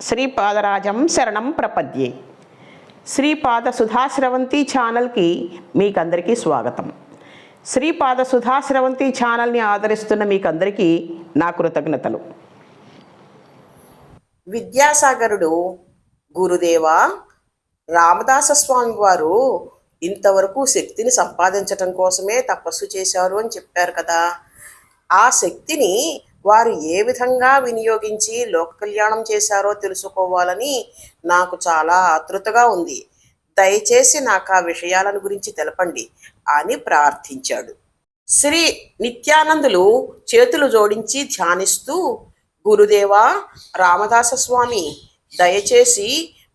శ్రీపాదరాజం శరణం ప్రపద్యే. శ్రీపాద సుధాశ్రవంతి ఛానల్కి మీకందరికీ స్వాగతం. శ్రీపాద సుధాశ్రవంతి ఛానల్ని ఆదరిస్తున్న మీకందరికీ నా కృతజ్ఞతలు. విద్యాసాగరుడు గురుదేవా రామదాస స్వామి వారు ఇంతవరకు శక్తిని సంపాదించటం కోసమే తపస్సు చేశారు అని చెప్పారు కదా. ఆ శక్తిని వారు ఏ విధంగా వినియోగించి లోక కళ్యాణం చేశారో తెలుసుకోవాలని నాకు చాలా ఆతృతగా ఉంది. దయచేసి నాకు ఆ విషయాలను గురించి తెలపండి అని ప్రార్థించాడు. శ్రీ నిత్యానందులు చేతులు జోడించి ధ్యానిస్తూ గురుదేవా రామదాస స్వామి దయచేసి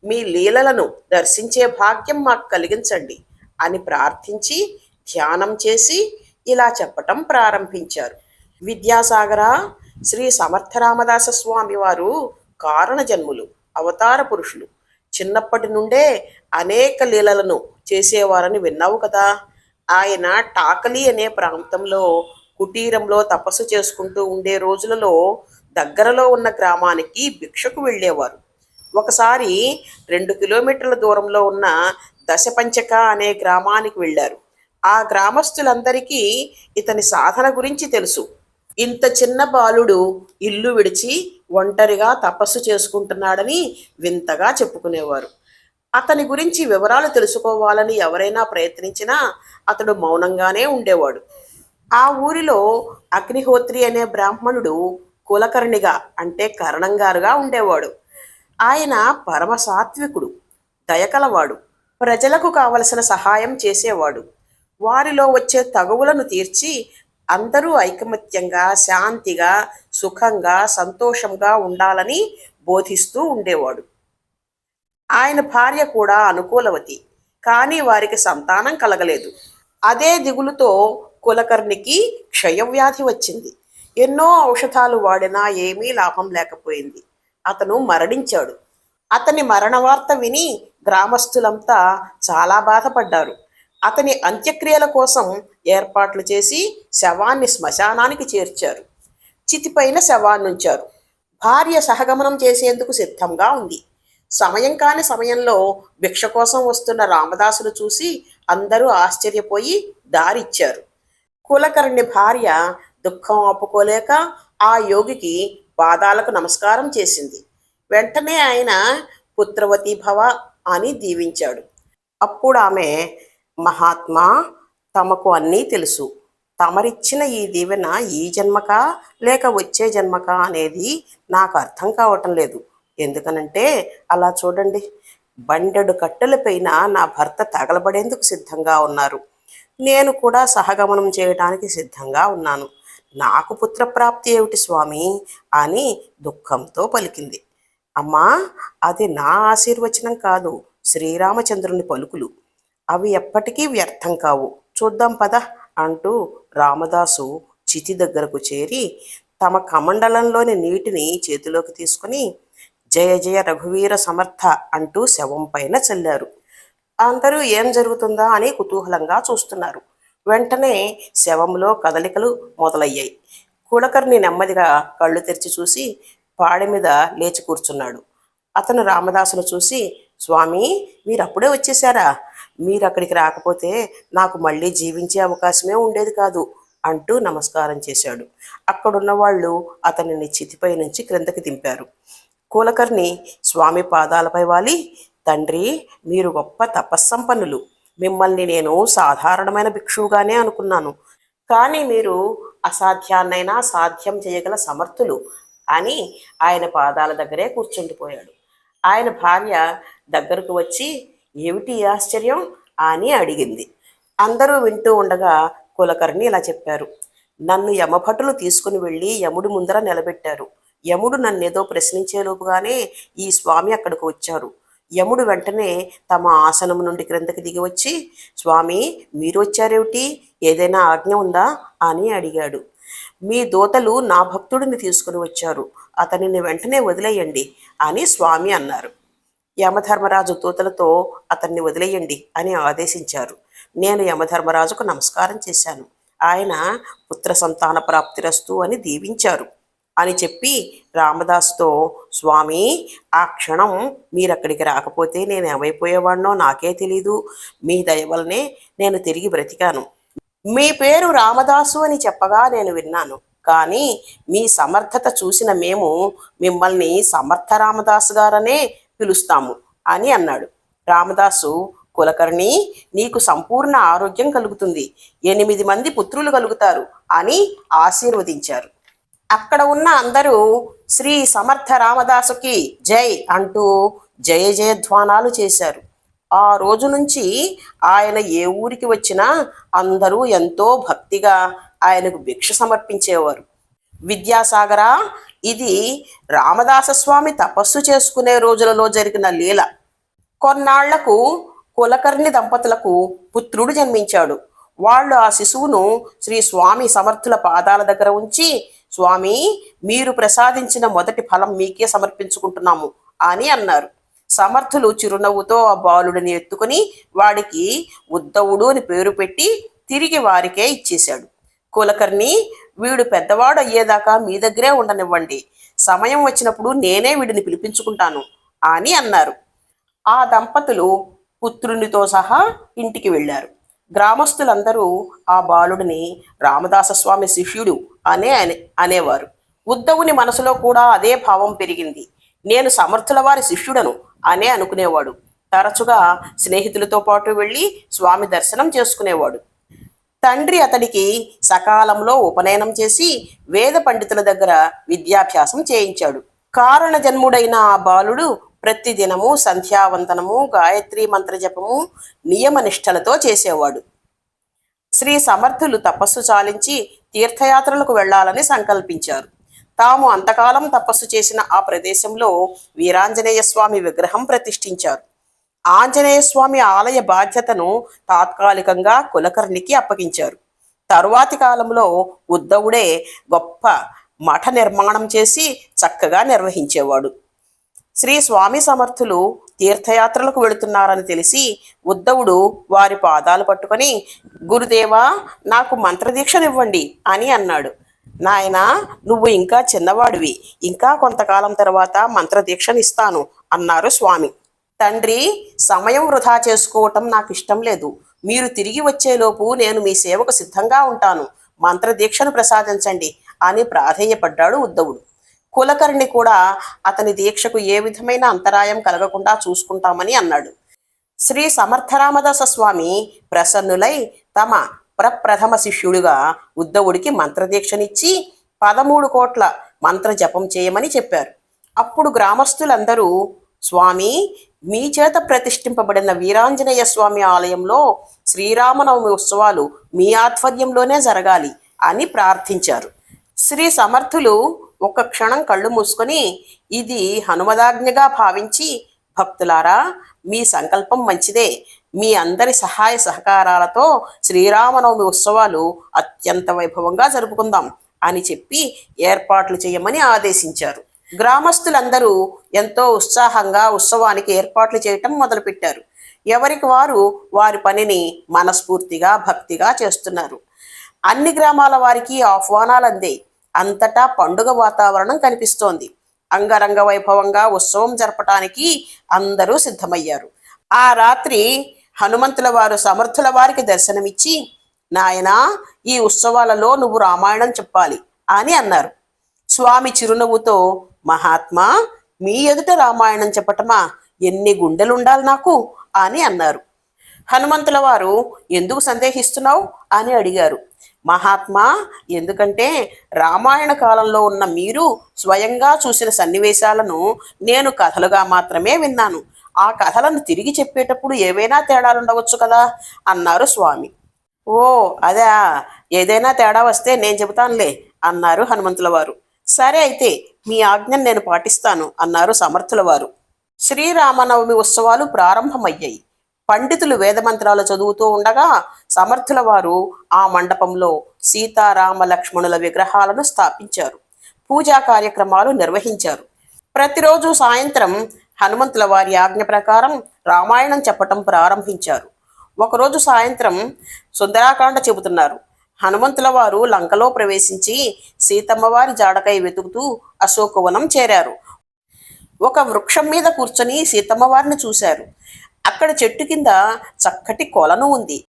మీ లీలలను దర్శించే భాగ్యం మాకు కలిగించండి అని ప్రార్థించి ధ్యానం చేసి ఇలా చెప్పటం ప్రారంభించారు. విద్యాసాగర శ్రీ సమర్థ రామదాస స్వామి వారు కారణ జన్ములు అవతార పురుషులు. చిన్నప్పటి నుండే అనేక లీలలను చేసేవారని విన్నావు కదా. ఆయన టాకలి అనే ప్రాంతంలో కుటీరంలో తపస్సు చేసుకుంటూ ఉండే రోజులలో దగ్గరలో ఉన్న గ్రామానికి భిక్షకు వెళ్ళేవారు. ఒకసారి రెండు కిలోమీటర్ల దూరంలో ఉన్న దశపంచక అనే గ్రామానికి వెళ్ళారు. ఆ గ్రామస్తులందరికీ ఇతని సాధన గురించి తెలుసు. ఇంత చిన్న బాలుడు ఇల్లు విడిచి ఒంటరిగా తపస్సు చేసుకుంటున్నాడని వింతగా చెప్పుకునేవారు. అతని గురించి వివరాలు తెలుసుకోవాలని ఎవరైనా ప్రయత్నించినా అతడు మౌనంగానే ఉండేవాడు. ఆ ఊరిలో అగ్నిహోత్రి అనే బ్రాహ్మణుడు కులకర్ణిగా అంటే కరణంగారుగా ఉండేవాడు. ఆయన పరమ సాత్వికుడు దయకలవాడు ప్రజలకు కావలసిన సహాయం చేసేవాడు. వారిలో వచ్చే తగువులను తీర్చి అందరూ ఐకమత్యంగా శాంతిగా సుఖంగా సంతోషంగా ఉండాలని బోధిస్తూ ఉండేవాడు. ఆయన భార్య కూడా అనుకూలవతి కానీ వారికి సంతానం కలగలేదు. అదే దిగులుతో కులకర్ణికి క్షయవ్యాధి వచ్చింది. ఎన్నో ఔషధాలు వాడినా ఏమీ లాభం లేకపోయింది. అతను మరణించాడు. అతని మరణ వార్త విని గ్రామస్తులంతా చాలా బాధపడ్డారు. అతని అంత్యక్రియల కోసం ఏర్పాట్లు చేసి శవాన్ని శ్మశానానికి చేర్చారు. చితిపైన శవాన్నుంచారు. భార్య సహగమనం చేసేందుకు సిద్ధంగా ఉంది. సమయం కాని సమయంలో భిక్ష కోసం వస్తున్న రామదాసును చూసి అందరూ ఆశ్చర్యపోయి దారిచ్చారు. కులకర్ణి భార్య దుఃఖం ఆపుకోలేక ఆ యోగికి పాదాలకు నమస్కారం చేసింది. వెంటనే ఆయన పుత్రవతి భవ అని దీవించాడు. అప్పుడు ఆమె మహాత్మా తమకు అన్నీ తెలుసు. తమరిచ్చిన ఈ దీవెన ఈ జన్మకా? లేక వచ్చే జన్మకా? అనేది నాకు అర్థం కావటం లేదు. ఎందుకనంటే అలా చూడండి. బండెడు కట్టెలపైన నా భర్త తగలబడేందుకు సిద్ధంగా ఉన్నారు. నేను కూడా సహగమనం చేయడానికి సిద్ధంగా ఉన్నాను. నాకు పుత్రప్రాప్తి ఏమిటి స్వామి? అని దుఃఖంతో పలికింది. అమ్మా అది నా ఆశీర్వచనం కాదు. శ్రీరామచంద్రుని పలుకులు. అవి ఎప్పటికీ వ్యర్థం కావు. చూద్దాం పద అంటూ రామదాసు చితి దగ్గరకు చేరి తమ కమండలంలోని నీటిని చేతిలోకి తీసుకుని జయ జయ రఘువీర సమర్థ అంటూ శవం పైన చల్లారు. అందరూ ఏం జరుగుతుందా అని కుతూహలంగా చూస్తున్నారు. వెంటనే శవంలో కదలికలు మొదలయ్యాయి. కులకర్ణి నెమ్మదిగా కళ్ళు తెరిచి చూసి పాడె మీద లేచి కూర్చున్నాడు. అతను రామదాసును చూసి స్వామి మీరు అప్పుడే వచ్చేసారా మీరు అక్కడికి రాకపోతే నాకు మళ్ళీ జీవించే అవకాశమే ఉండేది కాదు అంటూ నమస్కారం చేశాడు. అక్కడున్న వాళ్ళు అతనిని చితిపై నుంచి క్రిందకి దింపారు. కూలకర్ణి స్వామి పాదాలపై వాలి. తండ్రి మీరు గొప్ప తపస్సంపన్నులు. మిమ్మల్ని నేను సాధారణమైన భిక్షువుగానే అనుకున్నాను. కానీ మీరు అసాధ్యాన్నైనా సాధ్యం చేయగల సమర్థులు అని ఆయన పాదాల దగ్గరే కూర్చుండిపోయాడు. ఆయన భార్య దగ్గరకు వచ్చి ఏమిటి ఆశ్చర్యం అని అడిగింది. అందరూ వింటూ ఉండగా కులకర్ణి ఇలా చెప్పారు. నన్ను యమభటులు తీసుకుని వెళ్ళి యముడు ముందర నిలబెట్టారు. యముడు నన్నేదో ప్రశ్నించేలోపుగానే ఈ స్వామి అక్కడికి వచ్చారు. యముడు వెంటనే తమ ఆసనం నుండి క్రిందకి దిగి వచ్చి స్వామి మీరు వచ్చారేమిటి? ఏదైనా ఆజ్ఞ ఉందా? అని అడిగాడు. మీ దూతలు నా భక్తుడిని తీసుకుని వచ్చారు. అతనిని వెంటనే వదిలేయండి అని స్వామి అన్నారు. యమధర్మరాజు దూతలతో అతన్ని వదిలేయండి అని ఆదేశించారు. నేను యమధర్మరాజుకు నమస్కారం చేశాను. ఆయన పుత్ర సంతాన ప్రాప్తిరస్తు అని దీవించారు. అని చెప్పి రామదాస్తో స్వామి ఆ క్షణం మీరు అక్కడికి రాకపోతే నేను ఏమైపోయేవాడినో నాకే తెలీదు. మీ దయ వల్లనే నేను తిరిగి బ్రతికాను. మీ పేరు రామదాసు అని చెప్పగా నేను విన్నాను. కానీ మీ సమర్థత చూసిన మేము మిమ్మల్ని సమర్థ రామదాసు గారనే పిలుస్తాము అని అన్నాడు. రామదాసు కులకర్ణి నీకు సంపూర్ణ ఆరోగ్యం కలుగుతుంది. ఎనిమిది మంది పుత్రులు కలుగుతారు అని ఆశీర్వదించారు. అక్కడ ఉన్న అందరూ శ్రీ సమర్థ రామదాసుకి జై అంటూ జయ జయధ్వానాలు చేశారు. ఆ రోజు నుంచి ఆయన ఏ ఊరికి వచ్చినా అందరూ ఎంతో భక్తిగా ఆయనకు భిక్ష సమర్పించేవారు. విద్యాసాగర ఇది రామదాస స్వామి తపస్సు చేసుకునే రోజులలో జరిగిన లీల. కొన్నాళ్ళకు కులకర్ణి దంపతులకు పుత్రుడు జన్మించాడు. వాళ్ళు ఆ శిశువును శ్రీ స్వామి సమర్థుల పాదాల దగ్గర ఉంచి స్వామి మీరు ప్రసాదించిన మొదటి ఫలం మీకే సమర్పించుకుంటున్నాము అని అన్నారు. సమర్థులు చిరునవ్వుతో ఆ బాలుడిని ఎత్తుకుని వాడికి ఉద్దవుడు అని పేరు పెట్టి తిరిగి వారికే ఇచ్చేశాడు. కులకర్ణి వీడు పెద్దవాడు అయ్యేదాకా మీ దగ్గరే ఉండనివ్వండి. సమయం వచ్చినప్పుడు నేనే వీడిని పిలిపించుకుంటాను అని అన్నారు. ఆ దంపతులు పుత్రునితో సహా ఇంటికి వెళ్ళారు. గ్రామస్తులందరూ ఆ బాలుడిని రామదాస స్వామి శిష్యుడు అనే అనే అనేవారు. ఉద్ధవుని మనసులో కూడా అదే భావం పెరిగింది. నేను సమర్థుల వారి శిష్యుడను అనే అనుకునేవాడు. తరచుగా స్నేహితులతో పాటు వెళ్ళి స్వామి దర్శనం చేసుకునేవాడు. తండ్రి అతడికి సకాలంలో ఉపనయనం చేసి వేద పండితుల దగ్గర విద్యాభ్యాసం చేయించాడు. కారణ జన్ముడైన ఆ బాలుడు ప్రతిదినము సంధ్యావందనము గాయత్రి మంత్ర జపము నియమనిష్టలతో చేసేవాడు. శ్రీ సమర్థులు తపస్సు చాలించి తీర్థయాత్రలకు వెళ్ళాలని సంకల్పించారు. తాము అంతకాలం తపస్సు చేసిన ఆ ప్రదేశంలో వీరాంజనేయ స్వామి విగ్రహం ప్రతిష్ఠించారు. ఆంజనేయ స్వామి ఆలయ బాధ్యతను తాత్కాలికంగా కులకర్ణికి అప్పగించారు. తరువాతి కాలంలో ఉద్ధవుడే గొప్ప మఠ నిర్మాణం చేసి చక్కగా నిర్వహించేవాడు. శ్రీ స్వామి సమర్థులు తీర్థయాత్రలకు వెళుతున్నారని తెలిసి ఉద్ధవుడు వారి పాదాలు పట్టుకొని గురుదేవా నాకు మంత్రదీక్షనివ్వండి అని అన్నాడు. నాయనా నువ్వు ఇంకా చిన్నవాడివి. ఇంకా కొంతకాలం తర్వాత మంత్రదీక్షనిస్తాను అన్నారు స్వామి. తండ్రి సమయం వృధా చేసుకోవటం నాకు ఇష్టం లేదు. మీరు తిరిగి వచ్చేలోపు నేను మీ సేవకు సిద్ధంగా ఉంటాను. మంత్రదీక్షను ప్రసాదించండి అని ప్రాధేయపడ్డాడు ఉద్ధవుడు. కులకర్ణి కూడా అతని దీక్షకు ఏ విధమైన అంతరాయం కలగకుండా చూసుకుంటామని అన్నాడు. శ్రీ సమర్థరామదాస స్వామి ప్రసన్నులై తమ ప్రప్రథమ శిష్యుడిగా ఉద్ధవుడికి మంత్రదీక్షనిచ్చి పదమూడు కోట్ల మంత్ర జపం చేయమని చెప్పారు. అప్పుడు గ్రామస్తులందరూ స్వామి మీ చేత ప్రతిష్ఠింపబడిన వీరాంజనేయ స్వామి ఆలయంలో శ్రీరామనవమి ఉత్సవాలు మీ ఆధ్వర్యంలోనే జరగాలి అని ప్రార్థించారు. శ్రీ సమర్థులు ఒక్క క్షణం కళ్ళు మూసుకొని ఇది హనుమదాజ్ఞగా భావించి భక్తులారా మీ సంకల్పం మంచిదే. మీ అందరి సహాయ సహకారాలతో శ్రీరామనవమి ఉత్సవాలు అత్యంత వైభవంగా జరుపుకుందాం అని చెప్పి ఏర్పాట్లు చేయమని ఆదేశించారు. గ్రామస్తులందరూ ఎంతో ఉత్సాహంగా ఉత్సవానికి ఏర్పాట్లు చేయటం మొదలుపెట్టారు. ఎవరికి వారు వారి పనిని మనస్ఫూర్తిగా భక్తిగా చేస్తున్నారు. అన్ని గ్రామాల వారికి ఆహ్వానాలు అందాయి అంతటా పండుగ వాతావరణం కనిపిస్తోంది. అంగరంగ వైభవంగా ఉత్సవం జరపటానికి అందరూ సిద్ధమయ్యారు. ఆ రాత్రి హనుమంతుల వారు సమర్థుల వారికి దర్శనమిచ్చి నాయనా ఈ ఉత్సవాలలో నువ్వు రామాయణం చెప్పాలి అని అన్నారు. స్వామి చిరునవ్వుతో మహాత్మా మీ ఎదుట రామాయణం చెప్పటమా? ఎన్ని గుండెలుండాలి నాకు? అని అన్నారు. హనుమంతుల వారు ఎందుకు సందేహిస్తున్నావు? అని అడిగారు. మహాత్మా ఎందుకంటే రామాయణ కాలంలో ఉన్న మీరు స్వయంగా చూసిన సన్నివేశాలను నేను కథలుగా మాత్రమే విన్నాను. ఆ కథలను తిరిగి చెప్పేటప్పుడు ఏవైనా తేడాలుండవచ్చు కదా? అన్నారు స్వామి. ఓ అదే. ఏదైనా తేడా వస్తే నేను చెబుతానులే అన్నారు హనుమంతుల వారు. సరే అయితే మీ ఆజ్ఞను నేను పాటిస్తాను అన్నారు సమర్థుల వారు. శ్రీరామనవమి ఉత్సవాలు ప్రారంభమయ్యాయి. పండితులు వేదమంత్రాలు చదువుతూ ఉండగా సమర్థుల వారు ఆ మండపంలో సీతారామ లక్ష్మణుల విగ్రహాలను స్థాపించారు. పూజా కార్యక్రమాలు నిర్వహించారు. ప్రతిరోజు సాయంత్రం హనుమంతుల వారి ఆజ్ఞ ప్రకారం రామాయణం చెప్పటం ప్రారంభించారు. ఒకరోజు సాయంత్రం సుందరాకాండ చెబుతున్నారు. హనుమంతుల వారు లంకలో ప్రవేశించి సీతమ్మవారి జాడకై వెతుకుతూ అశోకవనం చేరారు. ఒక వృక్షం మీద కూర్చొని సీతమ్మవారిని చూశారు. అక్కడ చెట్టు కింద చక్కటి కొలను ఉంది.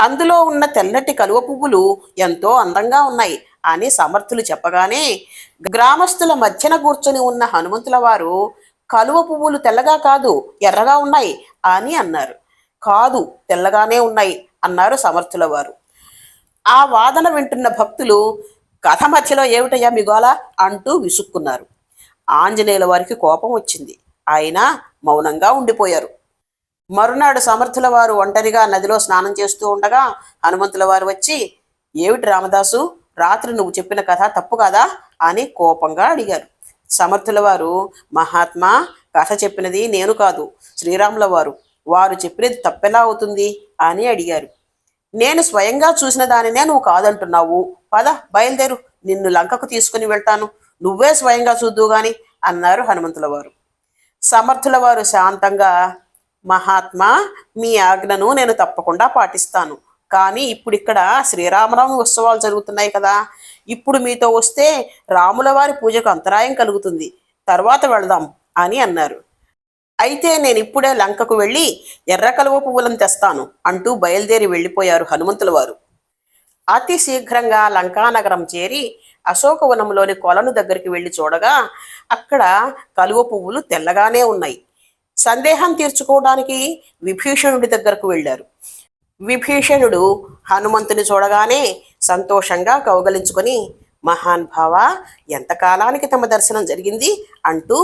అందులో ఉన్న తెల్లటి కలువ పువ్వులు ఎంతో అందంగా ఉన్నాయి అని సమర్థులు చెప్పగానే గ్రామస్తుల మధ్యన కూర్చొని ఉన్న హనుమంతుల వారు కలువ పువ్వులు తెల్లగా కాదు ఎర్రగా ఉన్నాయి అని అన్నారు. కాదు తెల్లగానే ఉన్నాయి అన్నారు సమర్థుల వారు. ఆ వాదన వింటున్న భక్తులు కథ మధ్యలో ఏమిటయ్యా మిగోల అంటూ విసుక్కున్నారు. ఆంజనేయుల వారికి కోపం వచ్చింది. ఆయన మౌనంగా ఉండిపోయారు. మరునాడు సమర్థుల వారు ఒంటరిగా నదిలో స్నానం చేస్తూ ఉండగా హనుమంతుల వారు వచ్చి ఏమిటి రామదాసు రాత్రి నువ్వు చెప్పిన కథ తప్పు కాదా? అని కోపంగా అడిగారు. సమర్థుల వారు మహాత్మా కథ చెప్పినది నేను కాదు శ్రీరాముల వారు. వారు చెప్పినది తప్పెలా అవుతుంది? అని అడిగారు. నేను స్వయంగా చూసిన దానినే నువ్వు కాదంటున్నావు. పద బయలుదేరు. నిన్ను లంకకు తీసుకుని వెళ్తాను. నువ్వే స్వయంగా చూద్దువు గాని అన్నారు హనుమంతుల వారు. సమర్థుల వారు శాంతంగా మహాత్మా మీ ఆజ్ఞను నేను తప్పకుండా పాటిస్తాను. కానీ ఇప్పుడు ఇక్కడ శ్రీరామనవమి ఉత్సవాలు జరుగుతున్నాయి కదా. ఇప్పుడు మీతో వస్తే రాముల వారి పూజకు అంతరాయం కలుగుతుంది. తర్వాత వెళదాం అని అన్నారు. అయితే నేను ఇప్పుడే లంకకు వెళ్ళి ఎర్ర కలువ పువ్వులను తెస్తాను అంటూ బయలుదేరి వెళ్ళిపోయారు హనుమంతుల వారు. అతి శీఘ్రంగా లంకానగరం చేరి అశోకవనంలోని కొలను దగ్గరికి వెళ్ళి చూడగా అక్కడ కలువ పువ్వులు తెల్లగానే ఉన్నాయి. సందేహం తీర్చుకోవడానికి విభీషణుడి దగ్గరకు వెళ్ళారు. విభీషణుడు హనుమంతుని చూడగానే సంతోషంగా కౌగలించుకొని మహాన్ భావ ఎంతకాలానికి తమ దర్శనం జరిగింది? అంటూ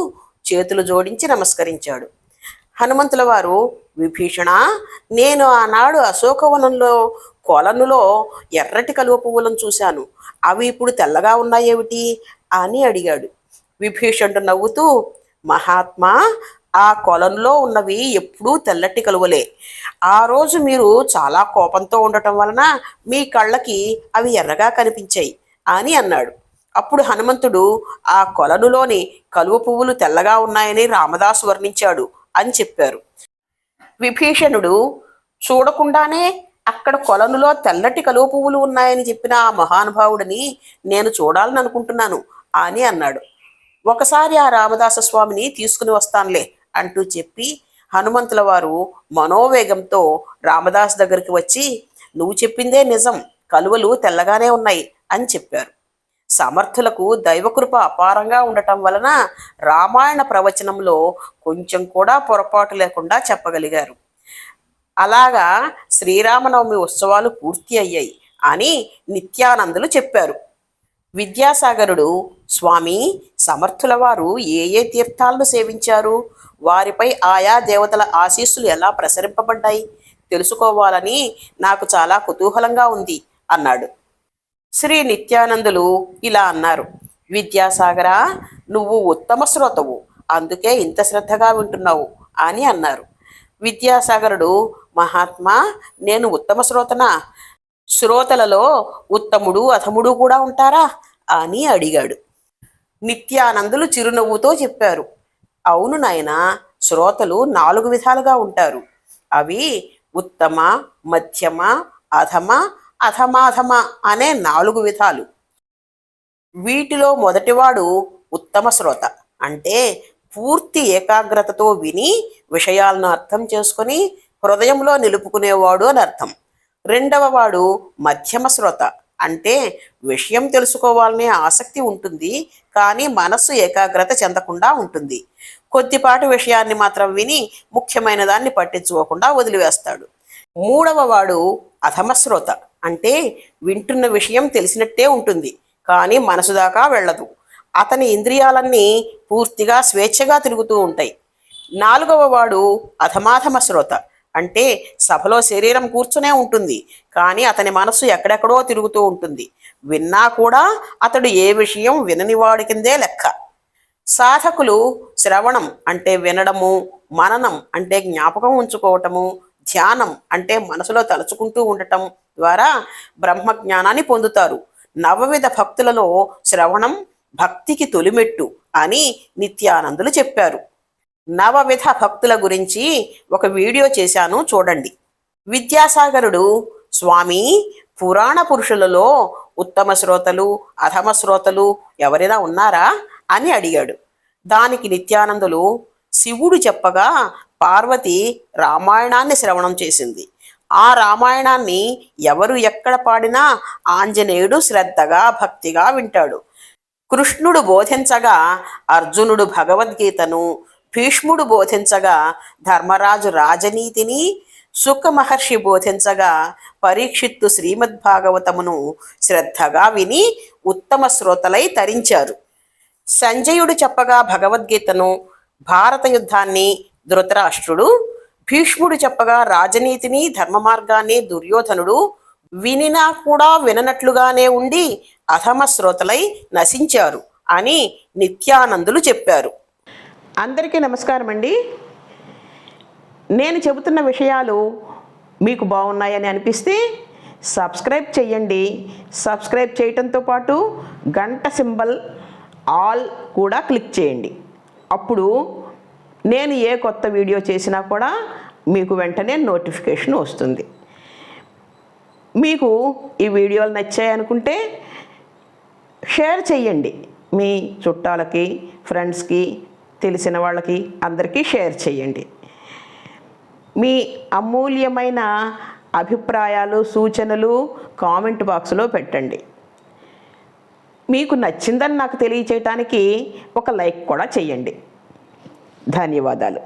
చేతులు జోడించి నమస్కరించాడు. హనుమంతుల వారు విభీషణ నేను ఆనాడు అశోకవనంలో కొలనులో ఎర్రటి కలువ పువ్వులను చూశాను. అవి ఇప్పుడు తెల్లగా ఉన్నాయేమిటి? అని అడిగాడు. విభీషణుడు నవ్వుతూ మహాత్మా ఆ కొలంలో ఉన్నవి ఎప్పుడూ తెల్లటి కలువలే. ఆ రోజు మీరు చాలా కోపంతో ఉండటం వలన మీ కళ్ళకి అవి ఎర్రగా కనిపించాయి అని అన్నాడు. అప్పుడు హనుమంతుడు ఆ కొలనులోని కలువ పువ్వులు తెల్లగా ఉన్నాయని రామదాసు వర్ణించాడు అని చెప్పారు. విభీషణుడు చూడకుండానే అక్కడ కొలనులో తెల్లటి కలువ పువ్వులు ఉన్నాయని చెప్పిన ఆ మహానుభావుడిని నేను చూడాలని అనుకుంటున్నాను అని అన్నాడు. ఒకసారి ఆ రామదాస స్వామిని తీసుకుని వస్తానులే అంటూ చెప్పి హనుమంతుల వారు మనోవేగంతో రామదాస్ దగ్గరికి వచ్చి నువ్వు చెప్పిందే నిజం. కలువలు తెల్లగానే ఉన్నాయి అని చెప్పారు. సమర్థులకు దైవకృప అపారంగా ఉండటం వలన రామాయణ ప్రవచనంలో కొంచెం కూడా పొరపాటు లేకుండా చెప్పగలిగారు. అలాగా శ్రీరామనవమి ఉత్సవాలు పూర్తి అయ్యాయి అని నిత్యానందులు చెప్పారు. విద్యాసాగరుడు స్వామి సమర్థుల వారు ఏ ఏ తీర్థాలను సేవించారు? వారిపై ఆయా దేవతల ఆశీస్సులు ఎలా ప్రసరింపబడ్డాయి? తెలుసుకోవాలని నాకు చాలా కుతూహలంగా ఉంది అన్నాడు. శ్రీ నిత్యానందులు ఇలా అన్నారు. విద్యాసాగర నువ్వు ఉత్తమ శ్రోతవు. అందుకే ఇంత శ్రద్ధగా వింటున్నావు అని అన్నారు. విద్యాసాగరుడు మహాత్మా నేను ఉత్తమ శ్రోతనా? శ్రోతలలో ఉత్తముడు అధముడు కూడా ఉంటారా? అని అడిగాడు. నిత్యానందులు చిరునవ్వుతో చెప్పారు. అవును నాయన శ్రోతలు నాలుగు విధాలుగా ఉంటారు. అవి ఉత్తమ మధ్యమ అధమ అధమాధమ అనే నాలుగు విధాలు. వీటిలో మొదటివాడు ఉత్తమ శ్రోత. అంటే పూర్తి ఏకాగ్రతతో విని విషయాలను అర్థం చేసుకొని హృదయంలో నిలుపుకునేవాడు అని అర్థం. రెండవ వాడు మధ్యమ శ్రోత. అంటే విషయం తెలుసుకోవాలనే ఆసక్తి ఉంటుంది కానీ మనస్సు ఏకాగ్రత చెందకుండా ఉంటుంది. కొద్దిపాటి విషయాన్ని మాత్రం విని ముఖ్యమైన దాన్ని పట్టించుకోకుండా వదిలివేస్తాడు. మూడవ వాడు అధమశ్రోత అంటే వింటున్న విషయం తెలిసినట్టే ఉంటుంది కానీ మనసు దాకా వెళ్ళదు. అతని ఇంద్రియాలన్నీ పూర్తిగా స్వేచ్ఛగా తిరుగుతూ ఉంటాయి. నాలుగవ వాడు అధమాధమ శ్రోత. అంటే సభలో శరీరం కూర్చునే ఉంటుంది కానీ అతని మనస్సు ఎక్కడెక్కడో తిరుగుతూ ఉంటుంది. విన్నా కూడా అతడు ఏ విషయం విననివాడి కిందే లెక్క. సాధకులు శ్రవణం అంటే వినడము మననం అంటే జ్ఞాపకం ఉంచుకోవటము ధ్యానం అంటే మనసులో తలుచుకుంటూ ఉండటం ద్వారా బ్రహ్మ జ్ఞానాన్ని పొందుతారు. నవవిధ భక్తులలో శ్రవణం భక్తికి తొలిమెట్టు అని నిత్యానందులు చెప్పారు. నవవిధ భక్తుల గురించి ఒక వీడియో చేశాను చూడండి. విద్యాసాగరుడు స్వామి పురాణ పురుషులలో ఉత్తమ శ్రోతలు అధమ శ్రోతలు ఎవరైనా ఉన్నారా అని అడిగాడు. దానికి నిత్యానందులు శివుడు చెప్పగా పార్వతి రామాయణాన్ని శ్రవణం చేసింది. ఆ రామాయణాన్ని ఎవరు ఎక్కడ పాడినా ఆంజనేయుడు శ్రద్ధగా భక్తిగా వింటాడు. కృష్ణుడు బోధించగా అర్జునుడు భగవద్గీతను భీష్ముడు బోధించగా ధర్మరాజు రాజనీతిని సుఖ మహర్షి బోధించగా పరీక్షిత్తు శ్రీమద్భాగవతమును శ్రద్ధగా విని ఉత్తమ శ్రోతలై తరించారు. సంజయుడు చెప్పగా భగవద్గీతను భారత యుద్ధాన్ని ధృతరాష్ట్రుడు భీష్ముడు చెప్పగా రాజనీతిని ధర్మ మార్గాన్ని దుర్యోధనుడు వినినా కూడా విననట్లుగానే ఉండి అధమ శ్రోతలై నశించారు అని నిత్యానందులు చెప్పారు. అందరికీ నమస్కారం అండి. నేను చెబుతున్న విషయాలు మీకు బాగున్నాయని అనిపిస్తే సబ్స్క్రైబ్ చేయండి సబ్స్క్రైబ్ చేయటంతో పాటు గంట సింబల్ ఆల్ కూడా క్లిక్ చేయండి. అప్పుడు నేను ఏ కొత్త వీడియో చేసినా కూడా మీకు వెంటనే నోటిఫికేషన్ వస్తుంది. మీకు ఈ వీడియోలు నచ్చాయనుకుంటే షేర్ చేయండి మీ చుట్టాలకి ఫ్రెండ్స్కి తెలిసిన వాళ్ళకి అందరికీ షేర్ చేయండి మీ అమూల్యమైన అభిప్రాయాలు సూచనలు కామెంట్ బాక్స్లో పెట్టండి. మీకు నచ్చిందని నాకు తెలియచేయటానికి ఒక లైక్ కూడా చేయండి ధన్యవాదాలు.